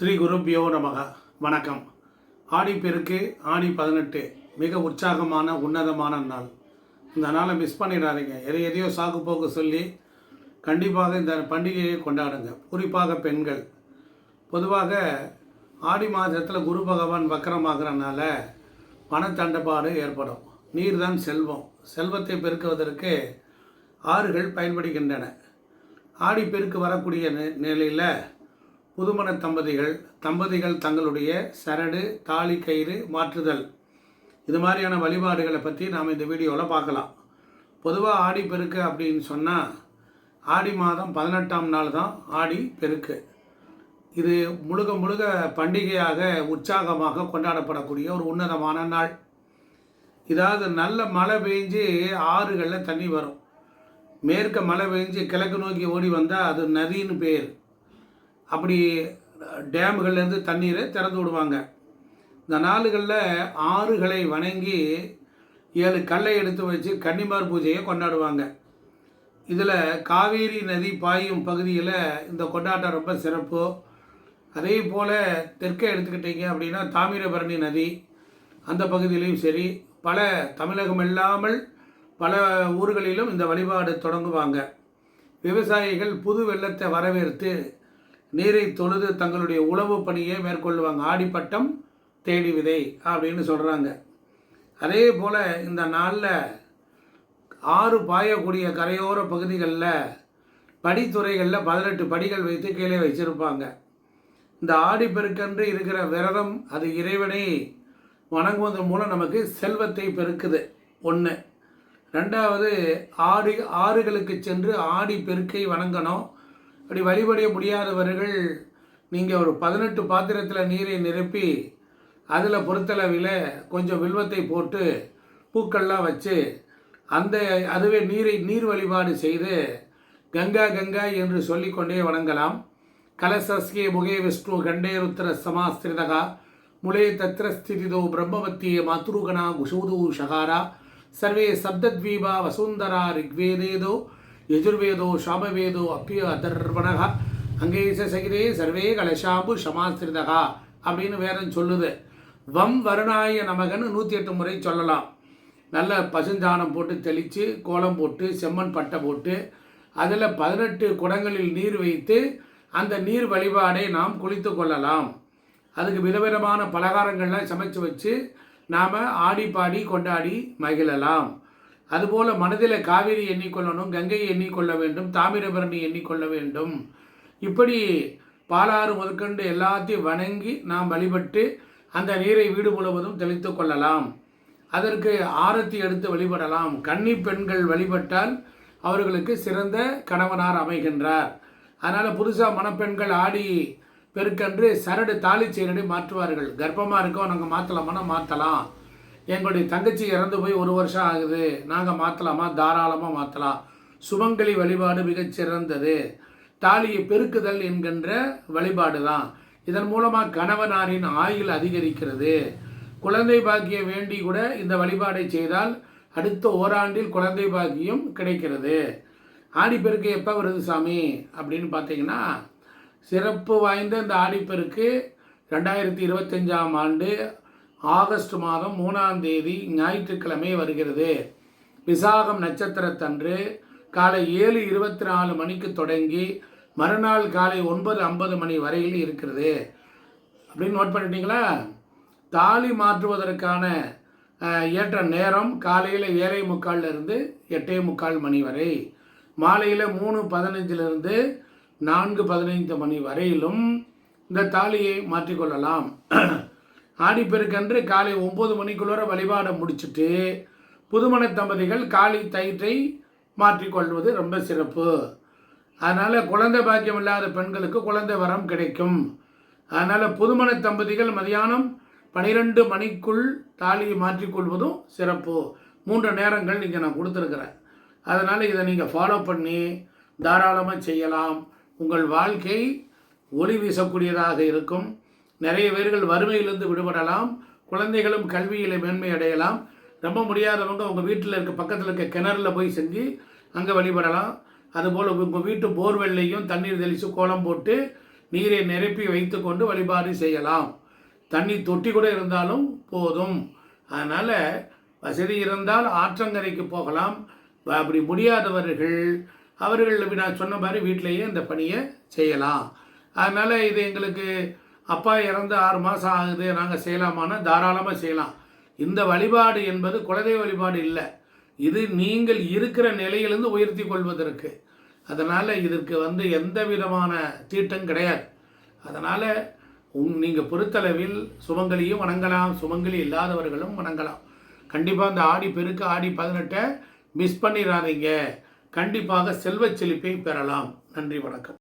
ஸ்ரீ குருபியோ நமக. வணக்கம். ஆடி பெருக்கு ஆடி பதினெட்டு. மிக உற்சாகமான உன்னதமான நாள். இந்த நாளை மிஸ் பண்ணிடாதீங்க. எதை எதையோ சாக்கு போக்கு சொல்லி கண்டிப்பாக இந்த பண்டிகையை கொண்டாடுங்க. குறிப்பாக பெண்கள். பொதுவாக ஆடி மாதத்தில் குரு பகவான் வக்கரமாகிறனால பணத்தண்டப்பாடு ஏற்படும். நீர்தான் செல்வம். செல்வத்தை பெருக்குவதற்கு ஆறுகள் பயன்படுகின்றன. ஆடி பெருக்கு வரக்கூடிய நிலையில் புதுமண தம்பதிகள் தம்பதிகள் தங்களுடைய சரடு தாலி கயிறு மாற்றுதல். இது மாதிரியான வழிபாடுகளை பற்றி நாம் இந்த வீடியோவில் பார்க்கலாம். பொதுவாக ஆடி பெருக்கு அப்படின்னு சொன்னால் ஆடி மாதம் பதினெட்டாம் நாள் தான் ஆடி பெருக்கு. இது முழுக்க முழுக்க பண்டிகையாக உற்சாகமாக கொண்டாடப்படக்கூடிய ஒரு உன்னதமான நாள். இதாவது நல்ல மழை பெஞ்சு ஆறுகளில் தண்ணி வரும். மேற்க மழை பெஞ்சு கிழக்கு நோக்கி ஓடி வந்தால் அது நதின்னு பேர். அப்படி டேமுகள்லேருந்து தண்ணீரை திறந்து விடுவாங்க. இந்த நாளுகளில் ஆறுகளை வணங்கி ஏழு கல்லை எடுத்து வச்சு கன்னிமார் பூஜையை கொண்டாடுவாங்க. இதில் காவேரி நதி பாயும் பகுதியில் இந்த கொண்டாட்டம் ரொம்ப சிறப்பு. அதே போல் தெற்கே எடுத்துக்கிட்டீங்க அப்படின்னா தாமிரபரணி நதி அந்த பகுதியிலையும் சரி பல தமிழகம் இல்லாமல் பல ஊர்களிலும் இந்த வழிபாடு தொடங்குவாங்க. விவசாயிகள் புது வெள்ளத்தை வரவேற்று நீரை தொழுது தங்களுடைய உழவு பணியை மேற்கொள்ளுவாங்க. ஆடிப்பட்டம் தேடி விதை அப்படின்னு சொல்கிறாங்க அதே போல் இந்த நாளில் ஆறு பாயக்கூடிய கரையோர பகுதிகளில் படித்துறைகளில் பதினெட்டு படிகள் வைத்து கீழே வச்சுருப்பாங்க. இந்த ஆடிப்பெருக்கன்று இருக்கிற விரதம் அது இறைவனை வணங்குவதன் மூலம் நமக்கு செல்வத்தை பெருக்குது. ஒன்று ரெண்டாவது ஆடி ஆறுகளுக்கு சென்று ஆடி பெருக்கை வணங்கணும். அப்படி வழிபட முடியாதவர்கள் நீங்கள் ஒரு பதினெட்டு பாத்திரத்தில் நீரை நிரப்பி அதில் பொறுத்தளவில் கொஞ்சம் வில்வத்தை போட்டு பூக்கள்லாம் வச்சு அந்த அதுவே நீரை நீர் வழிபாடு செய்து கங்கா கங்கா என்று சொல்லிக்கொண்டே வணங்கலாம். கலசஸ்கே முகே விஷ்ணு கண்டே ருத்திர சமாஸ்திரிதகா முலே தத்திர ஸ்திதிதோ பிரம்மவத்திய மாத்ருகணா குஷூது ஷகாரா. சர்வே சப்தத்வீபா வசுந்தரா ரிக்வேதேதோ யஜுர்வேதோ சாமவேதோ அப்பிய அதர்வணகா. அங்கேச சகிதே சர்வே கலசாம்பு சமாஸ்திரிதகா அப்படின்னு வேதம் சொல்லுது. வம் வருணாய நமகன்னு நூற்றி எட்டு முறை சொல்லலாம். நல்ல பசுஞ்சாணம் போட்டு தெளித்து கோலம் போட்டு செம்மண் பட்டை போட்டு அதில் பதினெட்டு குடங்களில் நீர் வைத்து அந்த நீர் வழிபாடை நாம் குளித்து கொள்ளலாம். அதுக்கு விதவிதமான பலகாரங்கள்லாம் சமைச்சு வச்சு நாம் ஆடி பாடி கொண்டாடி மகிழலாம். அதுபோல் மனதில் காவிரி எண்ணிக்கொள்ளணும் கங்கையை எண்ணிக்கொள்ள வேண்டும் தாமிரபரணி எண்ணிக்கொள்ள வேண்டும். இப்படி பாலாறு முதற்கொண்டு எல்லாத்தையும் வணங்கி நாம் வழிபட்டு அந்த நீரை வீடு முழுவதும் தெளித்து கொள்ளலாம். அதற்கு ஆரத்தி எடுத்து வழிபடலாம். கன்னி பெண்கள் வழிபட்டால் அவர்களுக்கு சிறந்த கணவனார் அமைகின்றார். அதனால் புதுசாக மணப்பெண்கள் ஆடி பெருக்கன்று சரடு தாலி சீரடி மாற்றுவார்கள். கர்ப்பமாக இருக்கோம் நாங்கள் மாற்றலாமான்னா மாற்றலாம் எங்களுடைய தங்கச்சி இறந்து போய் ஒரு வருஷம் ஆகுது. நாங்கள் மாற்றலாமா தாராளமாக மாற்றலாம் சுமங்கலி வழிபாடு மிகச்சிறந்தது தாலியை பெருக்குதல் என்கின்ற வழிபாடு தான் இதன் மூலமாக கணவனாரின் ஆயுள் அதிகரிக்கிறது. குழந்தை பாக்கியம் வேண்டி கூட இந்த வழிபாடை செய்தால் அடுத்த ஓராண்டில் குழந்தை பாக்கியம் கிடைக்கிறது. ஆடிப்பெருக்கு எப்போ வருது சாமி? அப்படின்னு பார்த்தீங்கன்னா சிறப்பு வாய்ந்த இந்த ஆடிப்பெருக்கு ரெண்டாயிரத்தி இருபத்தஞ்சாம் ஆண்டு ஆகஸ்ட் மாதம் மூணாம் தேதி ஞாயிற்றுக்கிழமை வருகிறது. விசாகம் நட்சத்திரத்தன்று காலை ஏழு இருபத்தி நாலு மணிக்கு தொடங்கி மறுநாள் காலை ஒன்பது ஐம்பது மணி வரையில் இருக்கிறது. அப்படின்னு நோட் பண்ணிட்டீங்களா? தாலி மாற்றுவதற்கான ஏற்ற நேரம் காலையில் ஏழை முக்கால்லேருந்து எட்டே முக்கால் மணி வரை மாலையில் மூணு பதினஞ்சிலிருந்து நான்கு பதினைந்து மணி வரையிலும் இந்த தாலியை மாற்றிக்கொள்ளலாம் ஆடிப்பெருக்கன்று காலை ஒம்பது மணிக்குள்ளே வழிபாடை முடிச்சுட்டு புதுமண தம்பதிகள் காலை தயிற்றை மாற்றிக்கொள்வது ரொம்ப சிறப்பு. அதனால் குழந்தை பாக்கியம் இல்லாத பெண்களுக்கு குழந்தை வரம் கிடைக்கும். அதனால் புதுமண தம்பதிகள் மதியானம் பனிரெண்டு மணிக்குள் தாலியை மாற்றிக்கொள்வதும் சிறப்பு. மூன்று நேரங்கள் நீங்கள் நான் கொடுத்துருக்குறேன். அதனால் இதை நீங்கள் ஃபாலோ பண்ணி தாராளமாக செய்யலாம். உங்கள் வாழ்க்கை ஒளி வீசக்கூடியதாக இருக்கும். நிறைய பேர்கள் வறுமையிலிருந்து விடுபடலாம் குழந்தைகளும் கல்வியில் மேன்மை அடையலாம். ரொம்ப முடியாதவங்க உங்கள் வீட்டில் இருக்க பக்கத்தில் இருக்க கிணறுல போய் செஞ்சு அங்கே வழிபடலாம். அதுபோல் உங்கள் வீட்டு போர்வெல்லையும் தண்ணீர் தெளித்து கோலம் போட்டு நீரை நிரப்பி வைத்துக்கொண்டு வழிபாடு செய்யலாம். தண்ணி தொட்டி கூட இருந்தாலும் போதும். அதனால் வசதி இருந்தால் ஆற்றங்கரைக்கு போகலாம். அப்படி முடியாதவர்கள் அவர்கள் நான் சொன்ன மாதிரி வீட்டிலேயே இந்த பணியை செய்யலாம். அதனால் இது எங்களுக்கு அப்பா இறந்து ஆறு மாதம் ஆகுது நாங்கள் செய்யலாமான்னா தாராளமாக செய்யலாம். இந்த வழிபாடு என்பது குலதெய்வ வழிபாடு இல்லை. இது நீங்கள் இருக்கிற நிலையிலிருந்து உயர்த்தி கொள்வதற்கு அதனால் இதற்கு வந்து எந்த விதமான தீட்டம் கிடையாது. அதனால் உங் நீங்கள் பொறுத்தளவில் சுமங்கலியும் வணங்கலாம். சுமங்கலி இல்லாதவர்களும் வணங்கலாம். கண்டிப்பாக இந்த ஆடி பெருக்கு ஆடி பதினெட்டை மிஸ் பண்ணிடாதீங்க. கண்டிப்பாக செல்வச் செழிப்பை பெறலாம். நன்றி வணக்கம்.